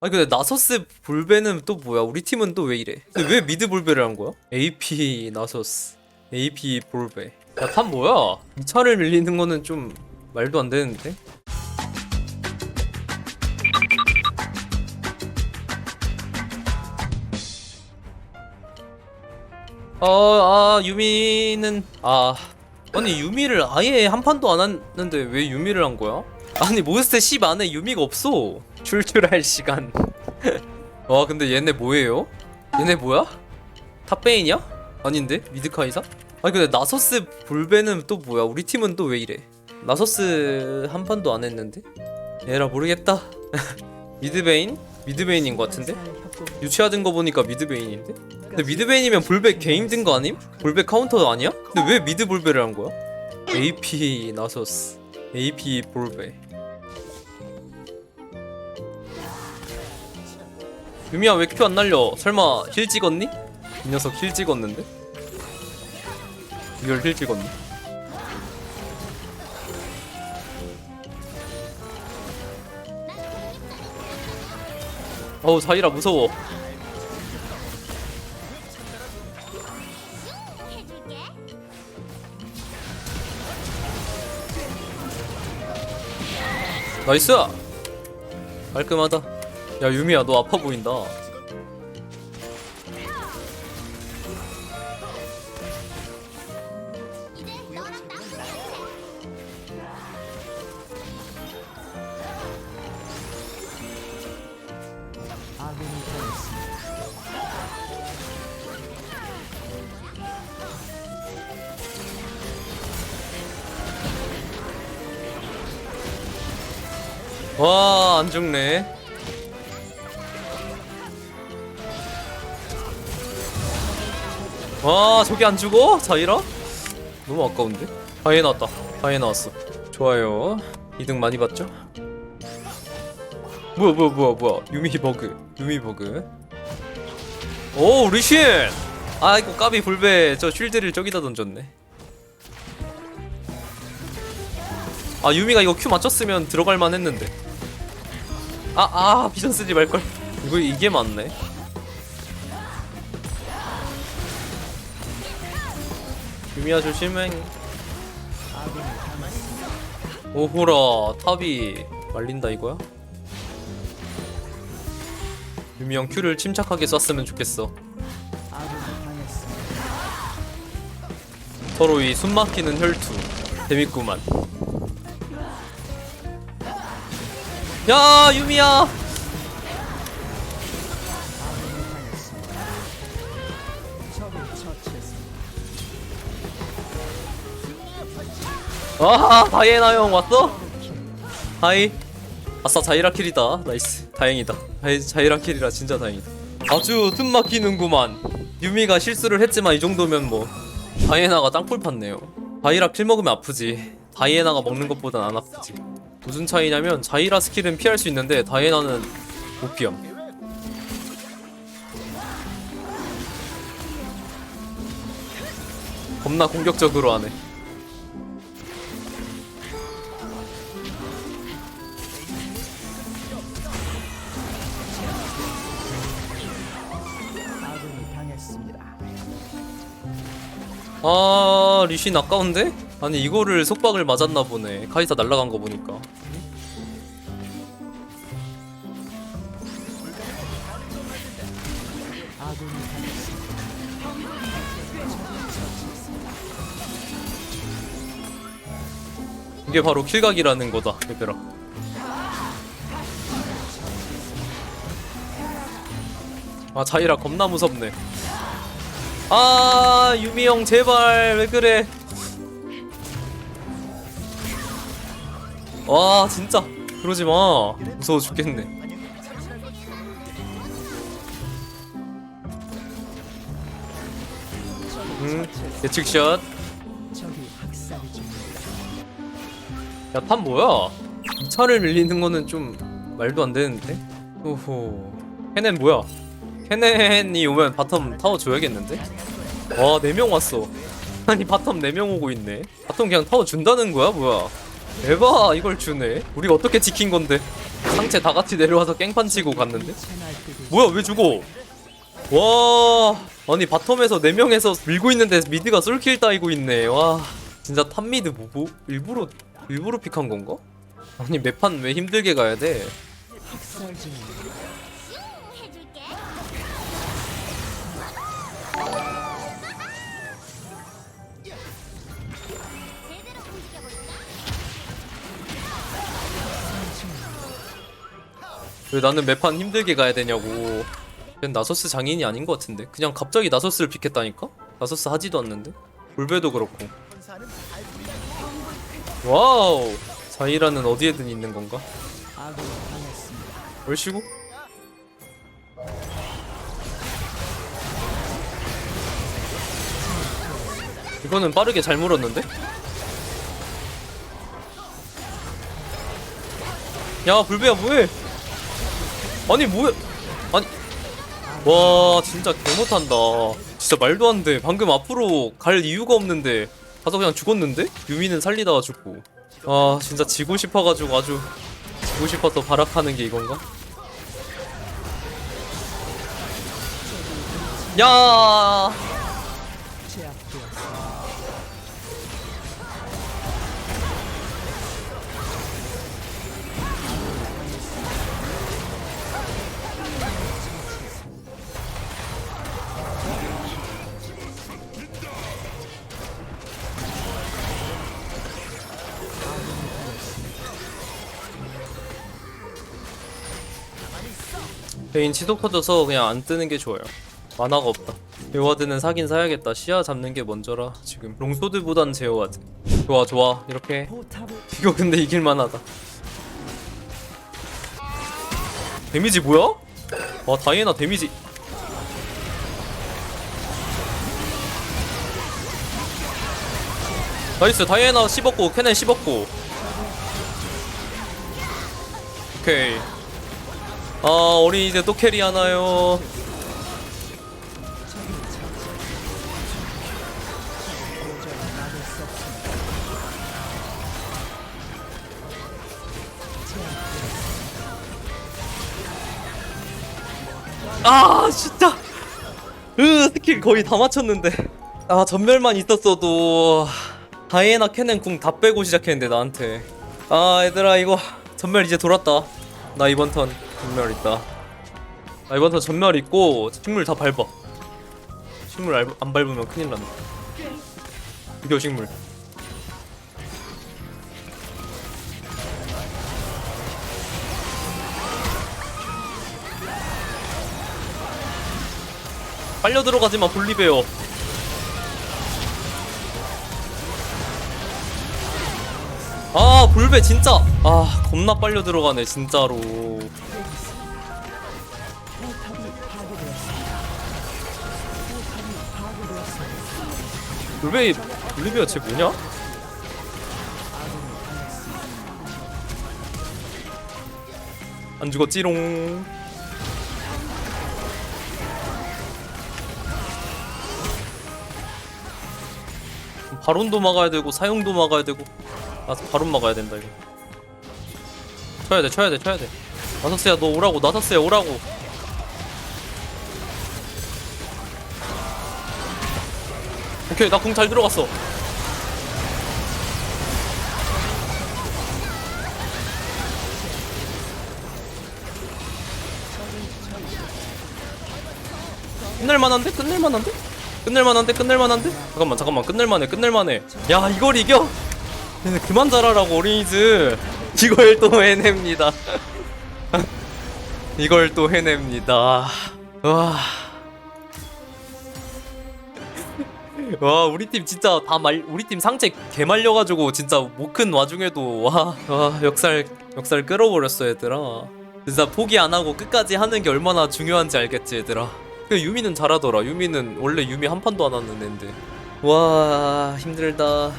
아니 근데 나서스 볼베는 또 뭐야? 우리 팀은 또 왜 이래? 근데 왜 미드 볼베를 한 거야? AP 나서스, AP 볼베. 야, 탑 뭐야? 이 차를 밀리는 거는 좀 말도 안 되는데? 어, 아, 유미는 아, 아니 유미를 아예 한 판도 안 했는데 왜 유미를 한 거야? 아니 몬스터 10 안에 유미가 없어. 출출할 시간. 와 근데 얘네 뭐예요? 얘네 뭐야? 탑베인이야? 아닌데? 미드카이사? 아니 근데 나서스 볼베는 또 뭐야? 우리 팀은 또 왜 이래? 나서스 한 판도 안 했는데? 얘라 모르겠다. 미드베인? 미드베인인 것 같은데? 유치하던 거 보니까 미드베인인데? 근데 미드베인이면 볼베 개 힘든 거 아님? 볼베 카운터 아니야? 근데 왜 미드 볼베를 한 거야? AP 나서스 AP 볼베 유미야 왜 큐 안 날려? 설마 힐 찍었니? 이 녀석 힐 찍었는데? 이걸 힐 찍었니? 어우 자이라 무서워 나이스 깔끔하다 야 유미야 너 아파 보인다. 와 안 죽네 와 저기 안 죽어? 자이라? 너무 아까운데? 다이에 나왔다. 다이에 나왔어. 좋아요. 2등 많이 봤죠? 뭐야 뭐야 뭐야 뭐야. 유미 버그. 유미 버그. 오 리신 아이고 까비 불배. 저 쉴드를 저기다 던졌네. 아 유미가 이거 큐 맞췄으면 들어갈만 했는데. 아아 비전 쓰지 말걸. 이거 이게 맞네 유미야 조심해. 오호라 탑이 말린다 이거야? 유미 형 큐를 침착하게 쐈으면 좋겠어. 서로 이 숨막히는 혈투. 재밌구만. 야 유미야 아 다이애나 형 왔어? 하이. 아싸 자이라 킬이다. 나이스. 다행이다. 자이, 자이라 킬이라 진짜 다행이다. 아주 틈 막히는구만. 유미가 실수를 했지만 이 정도면 뭐 다이애나가 땅굴 팠네요. 자이라 킬 먹으면 아프지. 다이애나가 먹는 것보단 안 아프지. 무슨 차이냐면 자이라 스킬은 피할 수 있는데 다이애나는 못 피함. 겁나 공격적으로 하네 아 리신 아까운데? 아니 이거를 속박을 맞았나 보네 카이사 날라간 거 보니까. 이게 바로 킬각이라는 거다 얘들아 아 자이라 겁나 무섭네 아 유미 형 제발 왜 그래 와 진짜 그러지 마 무서워 죽겠네 음 예측샷. 야, 탑 뭐야? 이 차를 밀리는 거는 좀 말도 안 되는데? 오호. 케넨 뭐야? 케넨이 오면 바텀 타워 줘야겠는데? 와, 4명 왔어. 아니, 바텀 4명 오고 있네. 바텀 그냥 타워 준다는 거야? 뭐야? 에바, 이걸 주네. 우리가 어떻게 지킨 건데? 상체 다 같이 내려와서 깽판 치고 갔는데 뭐야 왜 죽어 와 아니 바텀에서 4명에서 밀고 있는데 미드가 솔킬 따이고 있네 와 진짜 탑미드 뭐고 일부러 일부러 픽한 건가? 아니 매판 왜 힘들게 가야 돼 왜 나는 매판 힘들게 가야 되냐고 걘 나서스 장인이 아닌 것 같은데 그냥 갑자기 나서스를 픽했다니까? 나서스 하지도 않는데 볼베도 그렇고 와우 자이라는 어디에든 있는 건가? 얼씨구? 이거는 빠르게 잘 물었는데? 야 불배야 뭐해 아니 뭐야 아니 와 진짜 개못한다 진짜 말도 안돼 방금 앞으로 갈 이유가 없는데 가서 그냥 죽었는데? 유미는 살리다가 죽고 아 진짜 지고 싶어가지고 아주 지고 싶어서 발악하는 게 이건가? 야 베인 치독 터져서 그냥 안 뜨는 게 좋아요. 만화가 없다. 제어와드는 사긴 사야겠다. 시야 잡는 게 먼저라 지금. 롱소드보단 제어와드 좋아 좋아. 이렇게. 이거 근데 이길만하다. 데미지 뭐야? 와 다이애나 데미지. 나이스. 다이애나 씹었고 캐넨 씹었고. 오케이 아 어린이 이제 또수 없습니다. 아 진짜. 으 스킬 거의 다 맞췄는데. 아 전멸만 있었어도 다이애나 캐넨 궁 다 빼고 시작했는데 나한테. 아 얘들아 이거 전멸 이제 돌았다. 나 이번 턴 전멸 있다. 나 이번 턴 전멸 있고 식물 다 밟아. 식물 알- 안 밟으면 큰일 난다. 이겨 식물. 빨려 들어가지마 볼리베어. 아 볼베 진짜. 아 겁나 빨려 들어가네 진짜로 볼베 볼리베어 쟤 뭐냐? 안 죽었지롱. 바론도 막아야 되고 사용도 막아야 되고. 아 바론 막아야 된다 이거. 쳐야 돼 쳐야 돼 쳐야 돼. 나서스야 너 오라고 나서스야 오라고 오케이 나 공 잘 들어갔어 끝낼만한데? 끝낼만한데? 끝낼만한데? 끝낼만한데? 잠깐만 잠깐만 끝낼만해 끝낼만해 야 이걸 이겨? 얘네 그만 잘하라고 어린이즈 이걸 또 해냅니다 이걸 또 해냅니다 와. 와 우리 팀 진짜 다 말 우리 팀 상체 개 말려가지고 진짜 못 큰 와중에도 와, 와 역살 역살 끌어버렸어 얘들아. 진짜 포기 안 하고 끝까지 하는 게 얼마나 중요한지 알겠지 얘들아. 그 유미는 잘하더라. 유미는 원래 유미 한 판도 안 하는 앤데. 와 힘들다